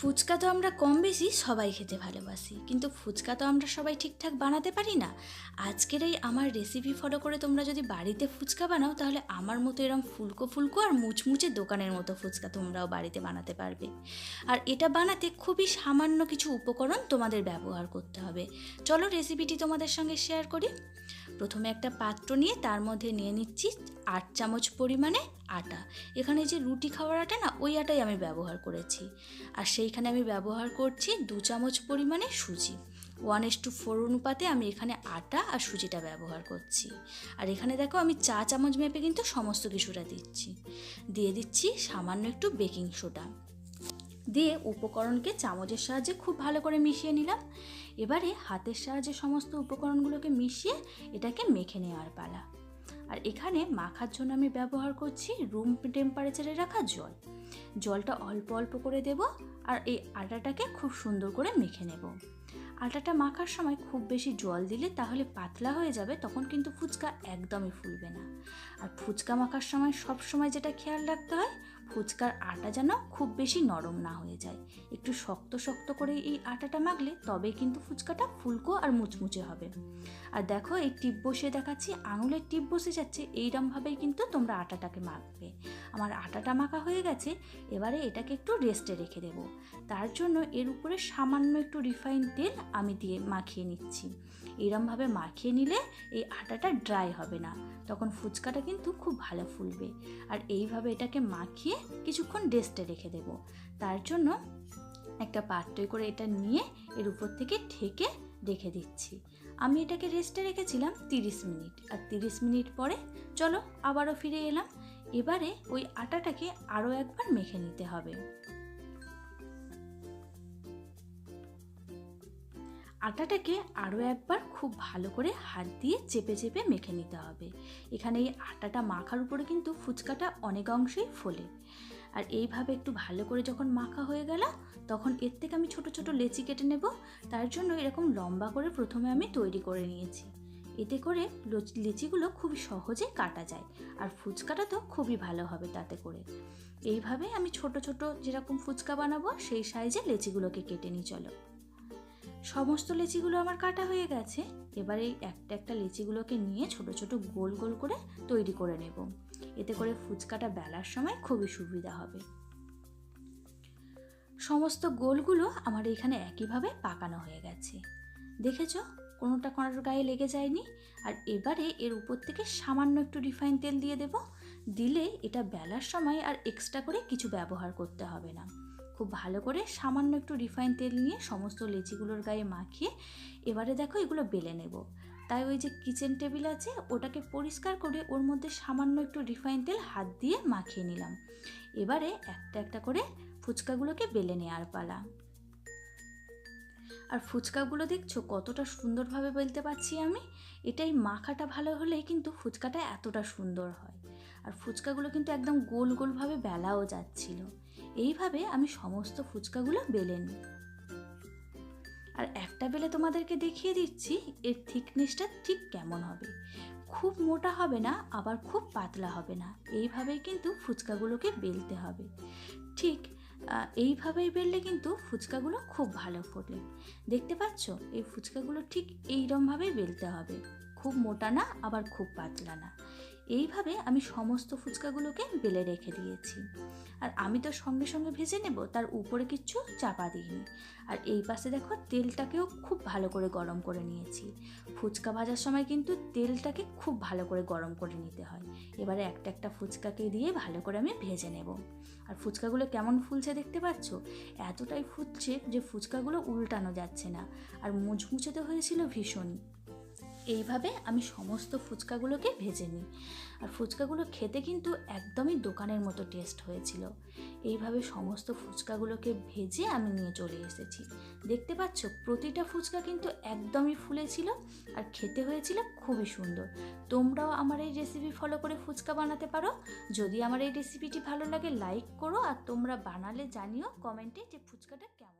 ফুচকা তো আমরা কম বেশি সবাই খেতে ভালোবাসি, কিন্তু ফুচকা তো আমরা সবাই ঠিকঠাক বানাতে পারি না। আজকের এই আমার রেসিপি ফলো করে তোমরা যদি বাড়িতে ফুচকা বানাও, তাহলে আমার মতো এরম ফুলকো ফুলকো আর মুচমুচে দোকানের মতো ফুচকা তোমরাও বাড়িতে বানাতে পারবে। আর এটা বানাতে খুবই সামান্য কিছু উপকরণ তোমাদের ব্যবহার করতে হবে। চলো রেসিপিটি তোমাদের সঙ্গে শেয়ার করি। প্রথমে একটা পাত্র নিয়ে তার মধ্যে নিয়ে নিচ্ছি আট চামচ পরিমাণে আটা। এখানে যে রুটি খাওয়ার আটা না, ওই আটাই আমি ব্যবহার করেছি। আর সেইখানে আমি ব্যবহার করছি দু চামচ পরিমাণে সুজি। ওয়ান এস টু ফোর অনুপাতে আমি এখানে আটা আর সুজিটা ব্যবহার করছি। আর এখানে দেখো আমি চা চামচ মেপে কিন্তু সমস্ত কিছুটা দিচ্ছি। দিয়ে দিচ্ছি সামান্য একটু বেকিং সোডা। দিয়ে উপকরণকে চামচের সাহায্যে খুব ভালো করে মিশিয়ে নিলাম। এবারে হাতের সাহায্যে সমস্ত উপকরণগুলোকে মিশিয়ে এটাকে মেখে নেওয়ার পালা। আর এখানে মাখার জন্য আমি ব্যবহার করছি রুম টেম্পারেচারে রাখা জল। জলটা অল্প অল্প করে দেব আর এই আটাটাকে খুব সুন্দর করে মেখে নেব। আটাটা মাখার সময় খুব বেশি জল দিলে তাহলে পাতলা হয়ে যাবে, তখন কিন্তু ফুচকা একদমই ফুলবে না। আর ফুচকা মাখার সময় সব সময় যেটা খেয়াল রাখতে হয়, ফুচকার আটা যেন খুব বেশি নরম না হয়ে যায়। একটু শক্ত শক্ত করে এই আটাটা মাখলে তবেই কিন্তু ফুচকাটা ফুলকো আর মুচমুচে হবে। আর দেখো, এই টিপ বসে দেখাচ্ছি, আঙুলের টিপ বসে যাচ্ছে, এইরমভাবেই কিন্তু তোমরা আটাটাকে মাখবে। আমার আটাটা মাখা হয়ে গেছে, এবারে এটাকে একটু রেস্টে রেখে দেবো। তার জন্য এর উপরে সামান্য একটু রিফাইন তেল আমি দিয়ে মাখিয়ে নিচ্ছি। এরমভাবে মাখিয়ে নিলে এই আটাটা ড্রাই হবে না। তখন ফুচকাটা কিন্তু খুব ভালো ফুলবে। আর এইভাবে এটাকে মাখিয়ে কিছুক্ষণ রেস্টে রেখে দেবো। তার জন্য একটা পাত্রে করে এটা নিয়ে এর উপর থেকে ঢেকে রেখে দিচ্ছি। আমি এটাকে রেস্টে রেখেছিলাম তিরিশ মিনিট। আর তিরিশ মিনিট পরে চলো আবারও ফিরে এলাম। এবারে ওই আটাটাকে আরও একবার মেখে নিতে হবে। আটাটাকে আরও একবার খুব ভালো করে হাত দিয়ে চেপে চেপে মেখে নিতে হবে। এখানে এই আটাটা মাখার উপরে কিন্তু ফুচকাটা অনেক অংশেই ফোলে। আর এইভাবে একটু ভালো করে যখন মাখা হয়ে গেল, তখন এর থেকে আমি ছোট ছোট লেচি কেটে নেব। তার জন্য এরকম লম্বা করে প্রথমে আমি তৈরি করে নিয়েছি। এতে করে লচ- লিচিগুলো খুব সহজে কাটা যায় আর ফুচকাটা তো খুবই ভালো হবে তাতে করে। এইভাবে আমি ছোট ছোট যেরকম ফুচকা বানাবো, সেই সাইজে লেচিগুলোকে কেটে নিই, চলো। সমস্ত লেচিগুলো আমার কাটা হয়ে গেছে। এবারে এই একটা একটা লেচিগুলোকে নিয়ে ছোট ছোট গোল গোল করে তৈরি করে নেব। এতে করে ফুচকাটা বেলার সময় খুবই সুবিধা হবে। সমস্ত গোলগুলো আমার এখানে একইভাবে পাকানো হয়ে গেছে। দেখেছ? কোনোটা কোনোটার গায়ে লেগে যায়নি। আর এবারে এর উপর থেকে সামান্য একটু রিফাইন তেল দিয়ে দেব। দিলে এটা বেলার সময় আর এক্সট্রা করে কিছু ব্যবহার করতে হবে না। খুব ভালো করে সামান্য একটু রিফাইন তেল নিয়ে সমস্ত লেচিগুলোর গায়ে মাখিয়ে এবারে দেখো এগুলো বেলে নেব। তাই ওই যে কিচেন টেবিল আছে, ওটাকে পরিষ্কার করে ওর মধ্যে সামান্য একটু রিফাইন তেল হাত দিয়ে মাখিয়ে নিলাম। এবারে একটা একটা করে ফুচকাগুলোকে বেলে নেওয়ার পালা। আর ফুচকাগুলো দেখছ কতটা সুন্দরভাবে বেলতে পারছি আমি? এটাই মাখাটা ভালো হলেই কিন্তু ফুচকাটা এতটা সুন্দর হয়। আর ফুচকাগুলো কিন্তু একদম গোল গোলভাবে বেলাও যাচ্ছিল। এইভাবে আমি সমস্ত ফুচকাগুলো বেলে নিই। আর একটা বেলে তোমাদেরকে দেখিয়ে দিচ্ছি, এর থিকনেসটা ঠিক কেমন হবে। খুব মোটা হবে না, আবার খুব পাতলা হবে না। এইভাবেই কিন্তু ফুচকাগুলোকে বেলতে হবে। ঠিক এইভাবেই বেললে কিন্তু ফুচকাগুলো খুব ভালো ফোটে। দেখতে পাচ্ছ? এই ফুচকাগুলো ঠিক এইরমভাবেই বেলতে হবে। খুব মোটা না, আবার খুব পাতলা না। এইভাবে আমি সমস্ত ফুচকাগুলোকে বেলে রেখে দিয়েছি। আর আমি তো সঙ্গে সঙ্গে ভেজে নেব, তার উপরে কিচ্ছু চাপা দিইনি। আর এই পাশে দেখো তেলটাকেও খুব ভালো করে গরম করে নিয়েছি। ফুচকা ভাজার সময় কিন্তু তেলটাকে খুব ভালো করে গরম করে নিতে হয়। এবারে একটা একটা ফুচকাকে দিয়ে ভালো করে আমি ভেজে নেব। আর ফুচকাগুলো কেমন ফুলছে দেখতে পাচ্ছ? এতটাই ফুটছে যে ফুচকাগুলো উল্টানো যাচ্ছে না। আর মুচমুচে তো হয়েছিল ভীষণই। এইভাবে আমি সমস্ত ফুচকাগুলোকে ভেজে নিই। আর ফুচকাগুলো খেতে কিন্তু একদমই দোকানের মতো টেস্ট হয়েছিল। এইভাবে সমস্ত ফুচকাগুলোকে ভেজে আমি নিয়ে চলে এসেছি। দেখতে পাচ্ছ, প্রতিটা ফুচকা কিন্তু একদমই ফুলেছিল আর খেতে হয়েছিল খুবই সুন্দর। তোমরাও আমার এই রেসিপি ফলো করে ফুচকা বানাতে পারো। যদি আমার এই রেসিপিটি ভালো লাগে লাইক করো। আর তোমরা বানালে জানিও কমেন্টে যে ফুচকাটা কেমন